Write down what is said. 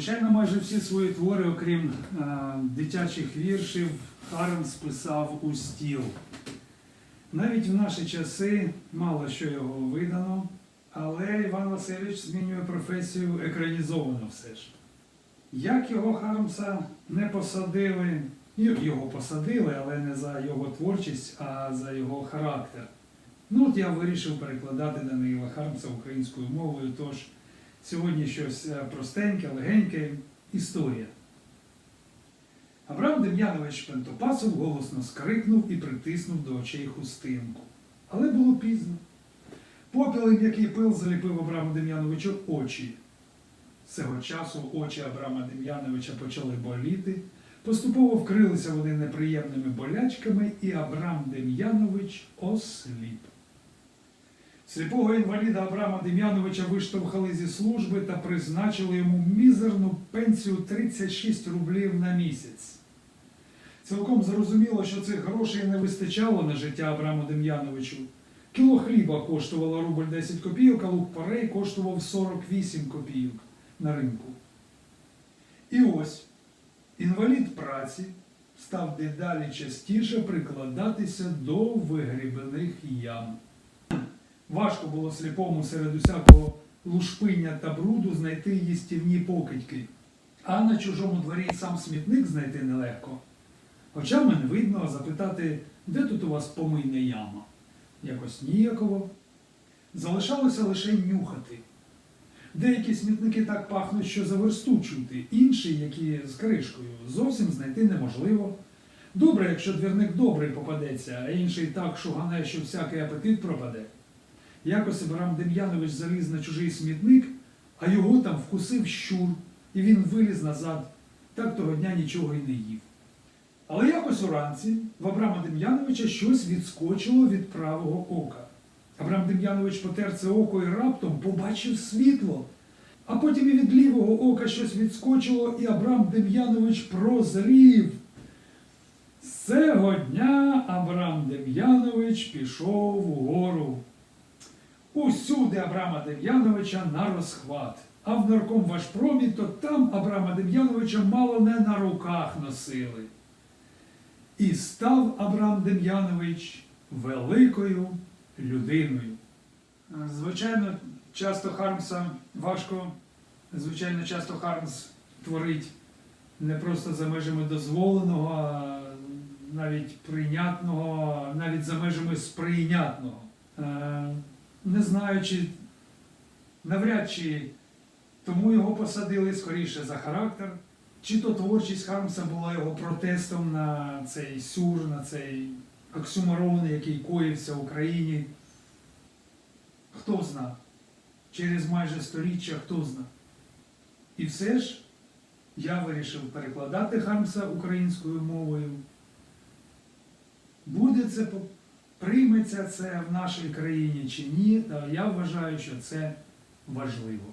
Звичайно, майже всі свої твори, окрім е, дитячих віршів, Хармс писав у стіл. Навіть в наші часи мало що його видано, але Іван Васильович змінює професію екранізовано все ж. Як його Хармса не посадили, його посадили, але не за його творчість, а за його характер. Ну от я вирішив перекладати Даниїла Хармса українською мовою, тож сьогодні щось е, простеньке, легеньке, історія. Абрам Дем'янович Пентопасов голосно скрикнув і притиснув до очей хустинку. Але було пізно. Попіл і м'який пил заліпив Абраму Дем'яновичу очі. З цього часу очі Абрама Дем'яновича почали боліти, поступово вкрилися вони неприємними болячками, і Абрам Дем'янович осліп. Сліпого інваліда Абрама Дем'яновича виштовхали зі служби та призначили йому мізерну пенсію 36 рублів на місяць. Цілком зрозуміло, що цих грошей не вистачало на життя Абраму Дем'яновичу. Кіло хліба коштувало рубль 10 копійок, а лук парей коштував 48 копійок на ринку. І ось інвалід праці став дедалі частіше прикладатися до вигрібаних ям. Важко було сліпому серед усякого лушпиння та бруду знайти їстівні покидьки, а на чужому дворі сам смітник знайти нелегко. Очами не видно, запитати, де тут у вас помийна яма? Якось ніяково. Залишалося лише нюхати. Деякі смітники так пахнуть, що за версту чути, інші, які з кришкою, зовсім знайти неможливо. Добре, якщо двірник добрий попадеться, а інший так шугане, що всякий апетит пропаде. Якось Абрам Дем'янович заліз на чужий смітник, а його там вкусив щур, і він виліз назад, так того дня нічого й не їв. Але якось уранці в Абрама Дем'яновича щось відскочило від правого ока. Абрам Дем'янович потер це око і раптом побачив світло. А потім і від лівого ока щось відскочило, і Абрам Дем'янович прозрів. З цього дня Абрам Дем'янович пішов угору. Усюди Абрама Дем'яновича на розхват. А в нарком Вашпромі, то там Абрама Дем'яновича мало не на руках носили. І став Абрам Дем'янович великою людиною. Звичайно, часто Хармса важко, звичайно, часто Хармс творить не просто за межами дозволеного, а навіть прийнятного, навіть за межами сприйнятного. Не знаю, чи навряд чи тому його посадили скоріше за характер, чи то творчість Хармса була його протестом на цей сюр, на цей оксюморон, який коївся в Україні. Хто зна? Через майже сторіччя хто зна. І все ж я вирішив перекладати Хармса українською мовою. Буде це, прийметься це в нашій країні чи ні, я вважаю, що це важливо.